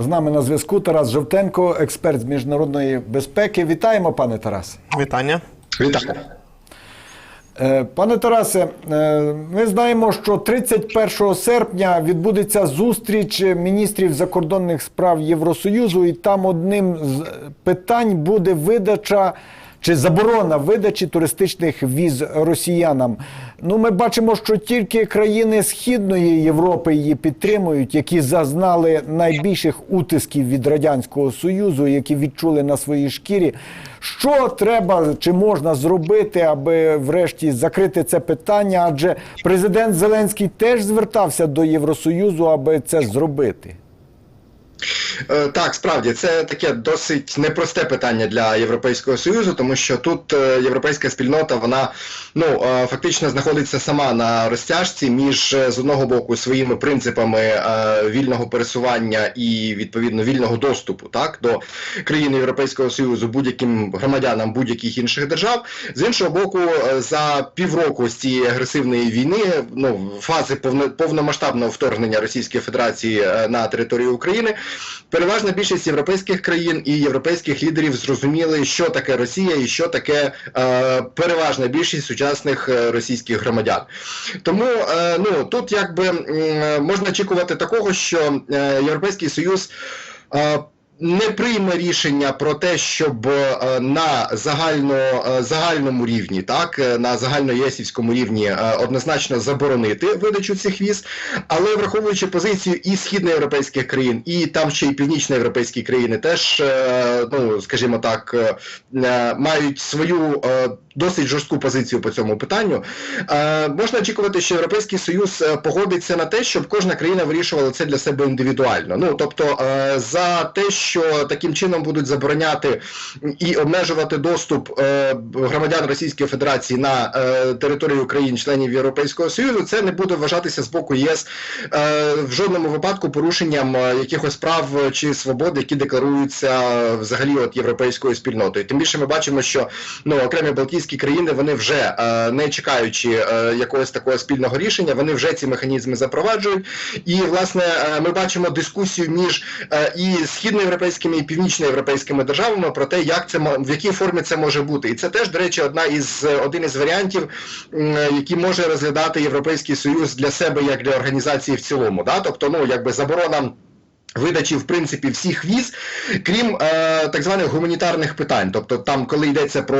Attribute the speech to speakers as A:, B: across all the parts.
A: З нами на зв'язку Тарас Жовтенко, експерт з міжнародної безпеки. Вітаємо, пане Тарасе.
B: Вітання.
C: Вітаю.
A: Е, Пане Тарасе, е, ми знаємо, що 31 серпня відбудеться зустріч міністрів закордонних справ Євросоюзу, і там одним з питань буде видача чи заборона видачі туристичних віз росіянам. Ну, ми бачимо, що тільки країни Східної Європи її підтримують, які зазнали найбільших утисків від радянського союзу, які відчули на своїй шкірі. Що треба чи можна зробити, аби врешті закрити це питання? Адже президент Зеленський теж звертався до Євросоюзу, аби це зробити.
C: Е, Так, справді це таке досить непросте питання для Європейського союзу, тому що тут е, європейська спільнота вона ну е, фактично знаходиться сама на розтяжці між з одного боку своїми принципами вільного пересування і відповідно вільного доступу так до країн Європейського союзу будь-яким громадянам будь-яких інших держав. З іншого боку, за півроку з цієї агресивної війни, ну фази повно, повномасштабного вторгнення Російської Федерації на територію України. Переважна більшість європейських країн і європейських лідерів зрозуміли, що таке Росія і що таке е, переважна більшість сучасних е, російських громадян. Тому е, ну тут якби е, можна очікувати такого, що е, Європейський Союз. Е, не прийме рішення про те, щоб е, на загально, е, загальному рівні, так е, на загальноєсівському рівні однозначно заборонити видачу цих віз, але враховуючи позицію і східноєвропейських країн, і там ще й північноєвропейські країни, теж ну скажімо так, мають свою досить жорстку позицію по цьому питанню. Е, Можна очікувати, що Європейський Союз е, погодиться на те, щоб кожна країна вирішувала це для себе індивідуально. Ну тобто е, за те, що таким чином будуть забороняти і обмежувати доступ е, громадян Російської Федерації на е, територію країн-членів Європейського Союзу, це не буде вважатися з боку ЄС е, в жодному випадку порушенням е, якихось прав чи свобод, які декларуються взагалі от європейською спільнотою. Тим більше ми бачимо, що ну окремі Балтійські країни вони вже е, не чекаючи е, якогось такого спільного рішення, вони вже ці механізми запроваджують. І власне е, ми бачимо дискусію між і східноєвропейськими і північноєвропейськими державами про те, як це в якій формі це може бути. І це теж, до речі, одна із один із варіантів, які може розглядати Європейський Союз для себе як для організації в цілому. Да? Тобто, ну якби заборона. Видачі в принципі всіх віз, крім е, так званих гуманітарних питань, тобто там, коли йдеться про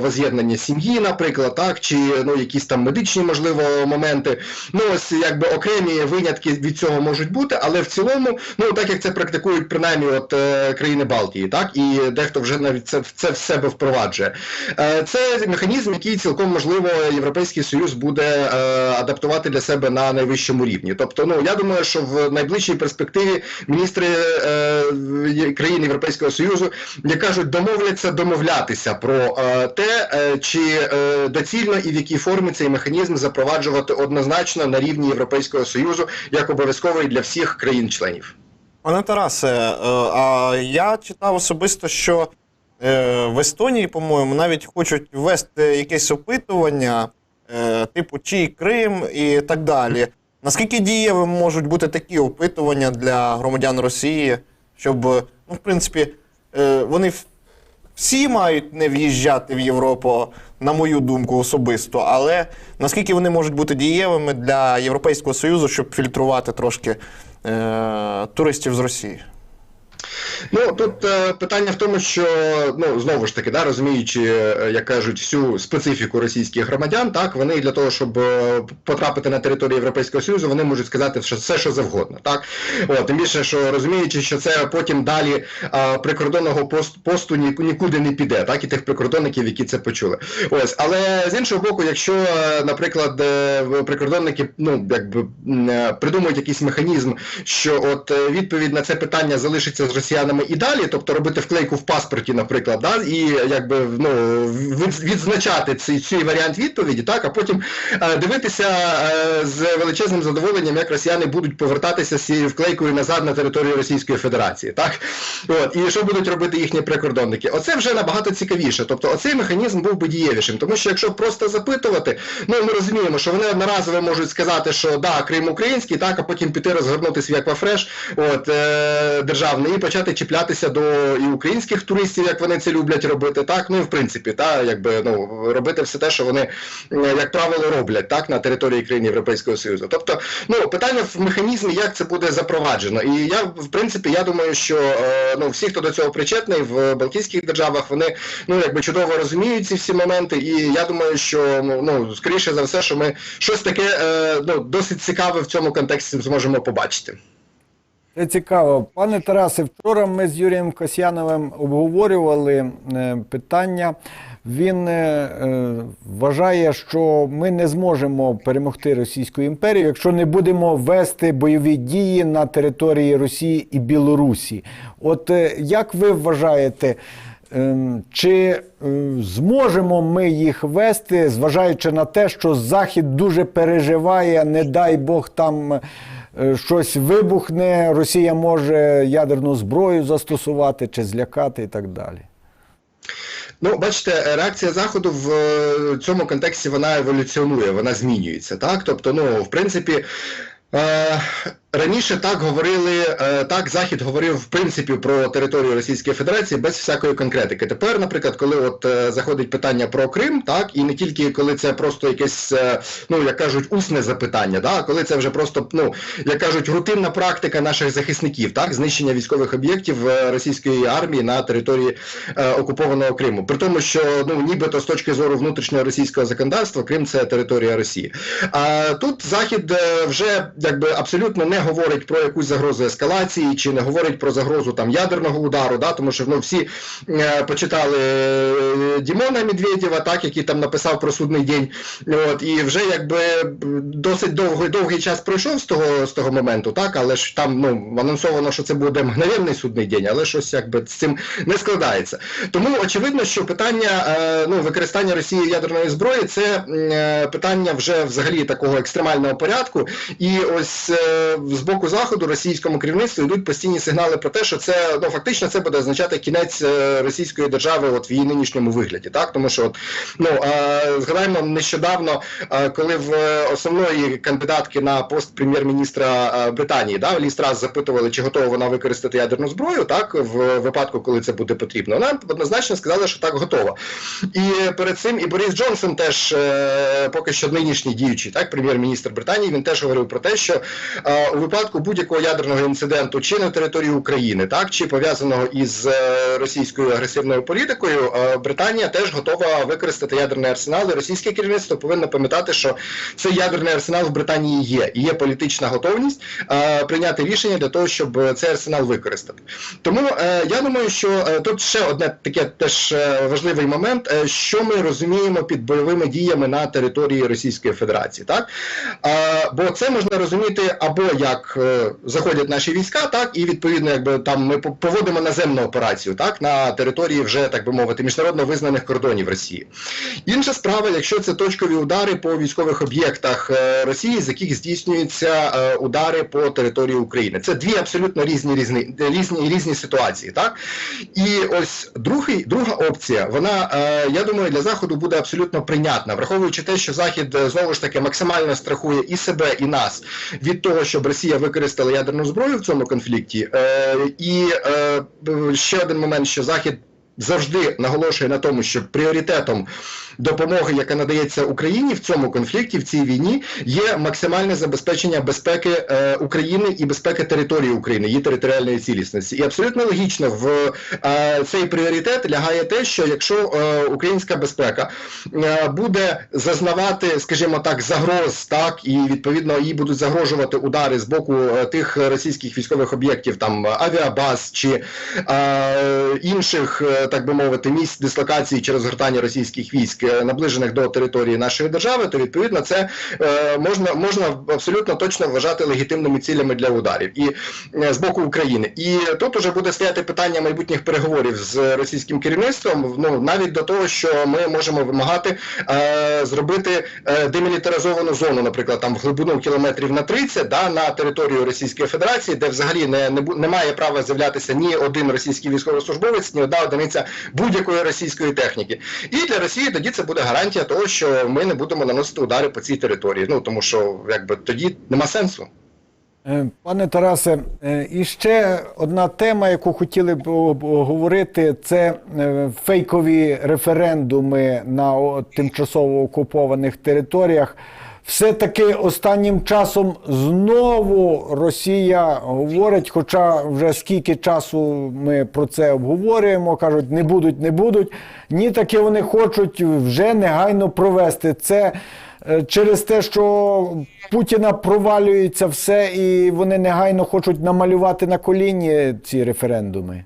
C: воз'єднання сім'ї, наприклад, так чи ну якісь там медичні можливо моменти. Ну ось якби окремі винятки від цього можуть бути, але в цілому, ну так як це практикують принаймні от е, країни Балтії, так і дехто вже навіть це це в себе впроваджує. Е, це механізм, який цілком можливо Європейський Союз буде е, адаптувати для себе на найвищому рівні. Тобто, ну я думаю, що в найближчій перспективі міністри е, країн Європейського Союзу, як кажуть, домовляться домовлятися про е, те, е, чи е, доцільно і в якій формі цей механізм запроваджувати однозначно на рівні Європейського Союзу як обов'язковий для всіх країн-членів.
B: Пане Тарасе, е, а я читав особисто, що е, в Естонії, по-моєму, навіть хочуть ввести якесь опитування, е, типу чий Крим і так далі. Наскільки дієвим можуть бути такі опитування для громадян Росії, щоб, ну, в принципі, е, вони всі мають не в'їжджати в Європу, на мою думку, особисто, але наскільки вони можуть бути дієвими для Європейського Союзу, щоб фільтрувати трошки е, туристів з Росії?
C: Ну тут е, питання в тому, що ну знову ж таки, да, розуміючи, е, як кажуть, всю специфіку російських громадян, так вони для того, щоб е, потрапити на територію Європейського Союзу, вони можуть сказати все, що завгодно. Так От, тим більше, що розуміючи, що це потім далі е, прикордонного пост, посту ні- нікуди не піде, так і тих прикордонників, які це почули. Ось, але з іншого боку, якщо, е, наприклад, прикордонники ну якби придумують якийсь механізм, що от відповідь на це питання залишиться з росіянами росіянами і далі, тобто робити вклейку в паспорті, наприклад, да, і якби ну відзначати цей, цей варіант відповіді, так, а потім е, дивитися е, з величезним задоволенням, як росіяни будуть повертатися з цією вклейкою назад на територію Російської Федерації, так от і що будуть робити їхні прикордонники? Оце вже набагато цікавіше. Тобто, оцей механізм був би дієвішим, тому що якщо просто запитувати, ну ми розуміємо, що вони одноразово можуть сказати, що да, Крим український, так, а потім піти розгорнути свій аквафреш, от е, державний, і почати чіплятися до і українських туристів, як вони це люблять робити, так, ну і в принципі, та якби ну робити все те, що вони, е, як правило, роблять так на території країн Європейського Союзу. Тобто, ну питання в механізмі, як це буде запроваджено. І я в принципі я думаю, що е, ну всі, хто до цього причетний в Балтійських державах, вони ну якби чудово розуміють ці всі моменти. І я думаю, що ну, ну скоріше за все, що ми щось таке е, ну досить цікаве в цьому контексті зможемо побачити.
A: Це цікаво. Пане Тарасе, вчора ми з Юрієм Касьяновим обговорювали е, питання. Він е, е, вважає, що ми не зможемо перемогти Російську імперію, якщо не будемо вести бойові дії на території Росії і Білорусі. От як ви вважаєте, ем, чи зможемо ми їх вести, зважаючи на те, що Захід дуже переживає, не дай Бог там. Е, Щось вибухне, Росія може ядерну зброю застосувати чи злякати і так далі.
C: Ну, бачите, реакція заходу в е, цьому контексті вона еволюціонує, вона змінюється. Так, тобто, ну в принципі. Е, раніше так говорили, е, так Захід говорив в принципі про територію Російської Федерації без всякої конкретики. Тепер, наприклад, коли от е, заходить питання про Крим, так і не тільки коли це просто якесь, е, ну як кажуть, усне запитання, да, а коли це вже просто, ну як кажуть, рутинна практика наших захисників, так знищення військових об'єктів російської армії на території е, окупованого Криму. При тому, що ну нібито з точки зору внутрішнього російського законодавства Крим це територія Росії. А тут Захід вже якби абсолютно не говорить про якусь загрозу ескалації, чи не говорить про загрозу там ядерного удару, да, тому що ну всі е, почитали е, Дімона Медведєва, так який там написав про судний день. От і вже якби досить довгий довгий час пройшов з того з того моменту, так, але ж там ну анонсовано, що це буде мгновенний судний день, але щось якби з цим не складається. Тому очевидно, що питання е, ну використання Росії ядерної зброї це е, питання вже взагалі такого екстремального порядку. І ось е, з боку заходу російському керівництву йдуть постійні сигнали про те, що це ну фактично це буде означати кінець е, російської держави, от в її нинішньому вигляді, так тому що от, ну згадаємо нещодавно, коли в е, основної кандидатки на пост прем'єр-міністра е, Британії, да, Лі Страс запитували, чи готова вона використати ядерну зброю, так в випадку, коли це буде потрібно. Вона однозначно сказала, що так готова. І перед цим і Борис Джонсон теж поки що нинішній діючий, так прем'єр-міністр Британії, він теж говорив про те, що е, випадку будь-якого ядерного інциденту, чи на території України, так чи пов'язаного із е, російською агресивною політикою, е, Британія теж готова використати ядерний арсенал. І російське керівництво повинно пам'ятати, що цей ядерний арсенал в Британії є, і є політична готовність е, прийняти рішення для того, щоб цей арсенал використати. Тому я думаю, що тут ще одне таке теж важливий момент, що ми розуміємо під бойовими діями на території Російської Федерації, так бо це можна розуміти або як е, заходять наші війська, так і відповідно, якби там ми по- проводимо наземну операцію, так на території вже так би мовити міжнародно визнаних кордонів Росії. Інша справа, якщо це точкові удари по військових об'єктах е, Росії, з яких здійснюються е, удари по території України, це дві абсолютно різні різні різні різні ситуації, так і ось другий, друга опція, вона я думаю, для заходу буде абсолютно прийнятна, враховуючи те, що захід знову ж таки максимально страхує і себе, і нас від того, щоб Росія використала ядерну зброю в цьому конфлікті. Е, і е, ще один момент, що захід. Завжди наголошує на тому, що пріоритетом допомоги, яка надається Україні в цьому конфлікті, в цій війні, є максимальне забезпечення безпеки е, України і безпеки території України, її територіальної цілісності. І абсолютно логічно в е, цей пріоритет лягає те, що якщо е, українська безпека буде зазнавати, скажімо так, загроз, так і відповідно їй будуть загрожувати удари з боку тих російських військових об'єктів, там авіабаз чи інших так би мовити, місць дислокації чи розгортання російських військ, е, наближених до території нашої держави, то відповідно це е, можна, можна абсолютно точно вважати легітимними цілями для ударів і е, з боку України. І тут уже буде стояти питання майбутніх переговорів з російським керівництвом. Ну навіть до того, що ми можемо вимагати е, зробити демілітаризовану зону, наприклад, там в глибину кілометрів на 30, да, на територію Російської Федерації, де взагалі не, не, не має права з'являтися ні один російський військовослужбовець, ні одна одиниця будь-якої російської техніки. І для Росії тоді це буде гарантія того, що ми не будемо наносити удари по цій території. Ну тому що якби тоді нема сенсу.
A: Е, Пане Тарасе, е, і ще одна тема, яку хотіли б обговорити, це е, фейкові референдуми на тимчасово окупованих територіях. Все-таки останнім часом знову Росія говорить, хоча вже скільки часу ми про це обговорюємо, кажуть, не будуть, не будуть. Ні, таки вони хочуть вже негайно провести це. Е, через те, що Путіна провалюється все, і вони негайно хочуть намалювати на коліні ці референдуми.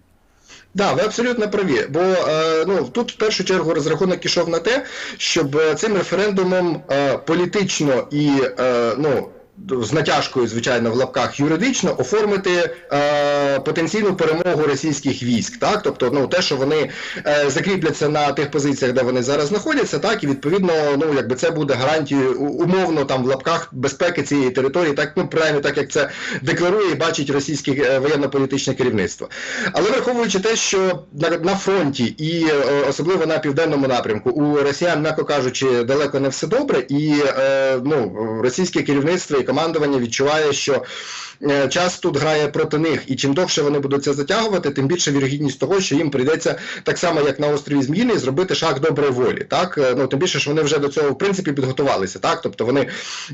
C: Да, ви абсолютно праві. Бо е, ну тут в першу чергу розрахунок ішов на те, щоб е, цим референдумом е, політично і ну. З натяжкою, звичайно, в лапках юридично оформити е, потенційну перемогу російських військ, так тобто, ну те, що вони е, закріпляться на тих позиціях, де вони зараз знаходяться, так і відповідно, ну якби це буде гарантією умовно там в лапках безпеки цієї території, так ну принаймні так як це декларує і бачить російське е, воєнно-політичне керівництво. Але враховуючи те, що на, на фронті і е, особливо на південному напрямку у росіян, м'яко кажучи, далеко не все добре, і е, ну російське керівництво командування відчуває, що е, час тут грає проти них, і чим довше вони будуть це затягувати, тим більше вірогідність того, що їм прийдеться так само, як на острові Зміїний, зробити шаг доброї волі. Так Е, ну тим більше, що вони вже до цього в принципі підготувалися. Так, тобто вони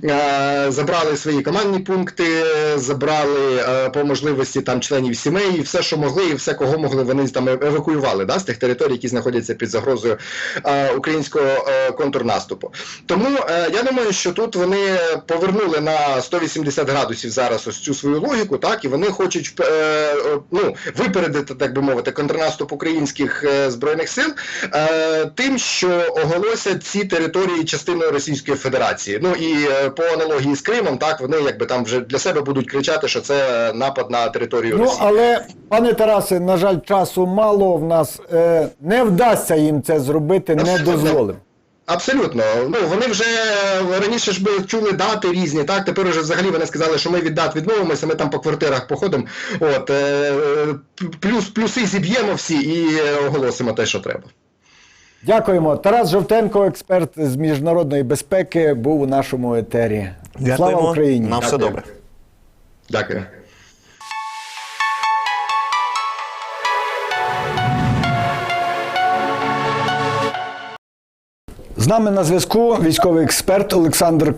C: е, забрали свої командні пункти, забрали е, по можливості там членів сімей, і все, що могли, і все, кого могли, вони там евакуювали да, з тих територій, які знаходяться під загрозою е, українського е, контрнаступу. Тому е, я думаю, що тут вони повернули на 180 градусів зараз ось цю свою логіку, так і вони хочуть е, е, ну, випередити, так би мовити, контрнаступ українських е, збройних сил е, тим, що оголосять ці території частиною Російської Федерації. Ну і е, по аналогії з Кримом, так вони якби там вже для себе будуть кричати, що це напад на територію
A: Ну,
C: Росії.
A: але, пане Тарасе, на жаль, часу мало в нас. Е, не вдасться їм це зробити, не дозволимо.
C: Абсолютно. Ну вони вже раніше ж би чули дати різні, так тепер вже взагалі вони сказали, що ми від дат відмовимося, ми там по квартирах походимо. От е, плюс плюси зіб'ємо всі і оголосимо те, що треба.
A: Дякуємо. Тарас Жовтенко, експерт з міжнародної безпеки, був у нашому етері. Слава Україні!
B: На все
C: Дякую.
B: добре.
C: Дякую.
A: З нами на зв'язку військовий експерт Олександр